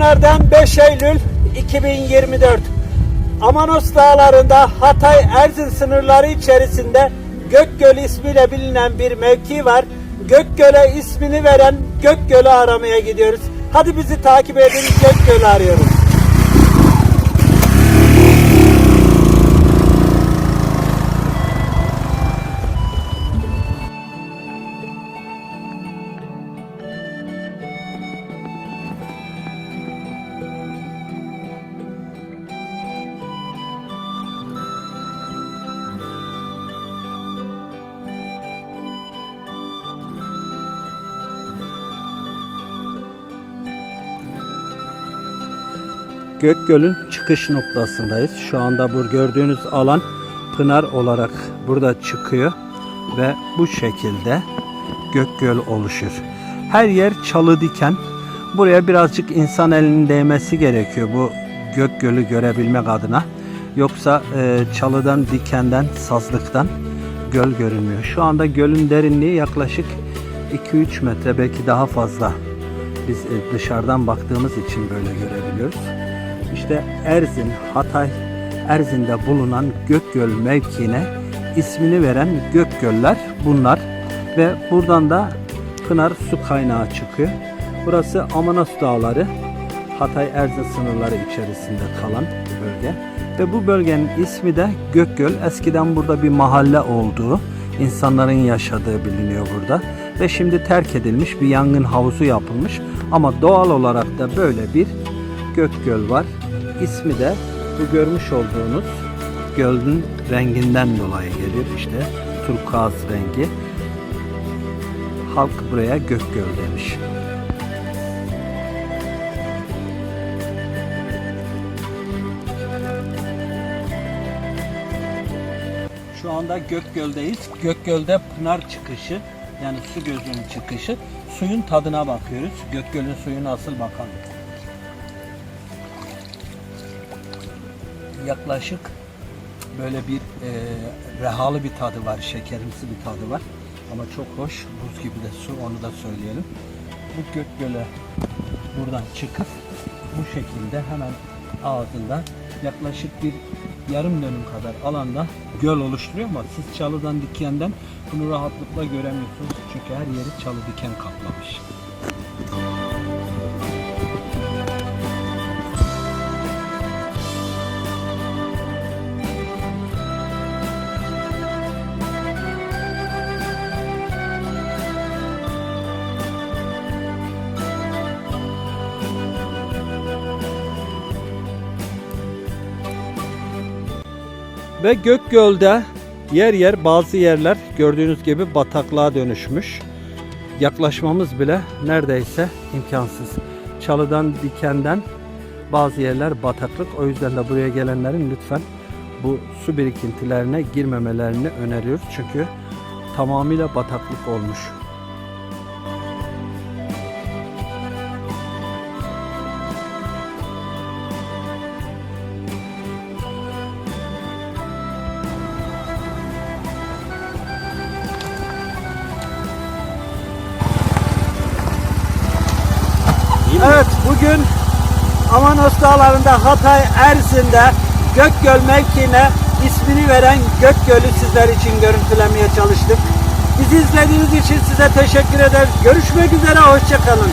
Günlerden 5 Eylül 2024. Amanos Dağları'nda Hatay Erzin sınırları içerisinde Gökgöl ismiyle bilinen bir mevki var. Gökgöl'e ismini veren Gökgöl'ü aramaya gidiyoruz. Hadi bizi takip edin Gökgöl'ü arıyoruz. Gökgöl'ün çıkış noktasındayız. Şu anda bu gördüğünüz alan pınar olarak burada çıkıyor ve bu şekilde Gökgöl oluşur. Her yer çalı diken. Buraya birazcık insan elinin değmesi gerekiyor bu Gökgöl'ü görebilmek adına. Yoksa e, çalıdan, dikenden, sazlıktan göl görünmüyor. Şu anda gölün derinliği yaklaşık 2-3 metre belki daha fazla. Biz e, dışarıdan baktığımız için böyle görebiliyoruz. İşte Erzin, Hatay Erzin'de bulunan Gökgöl mevkiine ismini veren Gökgöller bunlar ve buradan da Pınar su kaynağı çıkıyor. Burası Amanos Dağları, Hatay Erzin sınırları içerisinde kalan bölge. Ve bu bölgenin ismi de Gökgöl. Eskiden burada bir mahalle olduğu, insanların yaşadığı biliniyor burada. Ve şimdi terk edilmiş bir yangın havuzu yapılmış. Ama doğal olarak da böyle bir Gökgöl var. İsmi de bu görmüş olduğunuz gölün renginden dolayı geliyor. İşte turkuaz rengi. Halk buraya Gökgöl demiş. Şu anda Gökgöl'deyiz. Gökgöl'de pınar çıkışı yani su gözünün çıkışı. Suyun tadına bakıyoruz. Gökgöl'ün suyu nasıl bakalım. Yaklaşık böyle bir e, rehalı bir tadı var, şekerimsi bir tadı var. Ama çok hoş, buz gibi de su onu da söyleyelim. Bu Gökgöl'e buradan çıkıp bu şekilde hemen ağzında yaklaşık bir yarım dönüm kadar alanda göl oluşturuyor ama siz çalıdan dikenden bunu rahatlıkla göremiyorsunuz. Çünkü her yeri çalı diken kaplamış. Ve Gökgöl'de yer yer bazı yerler gördüğünüz gibi bataklığa dönüşmüş. Yaklaşmamız bile neredeyse imkansız. Çalıdan, dikenden bazı yerler bataklık. O yüzden de buraya gelenlerin lütfen bu su birikintilerine girmemelerini öneriyoruz. Çünkü tamamıyla bataklık olmuş. Evet bugün Amanos Dağları'nda Hatay Erzin'de Gökgöl mevkiine ismini veren Gökgöl'ü sizler için görüntülemeye çalıştık. Bizi izlediğiniz için size teşekkür ederiz. Görüşmek üzere, hoşçakalın.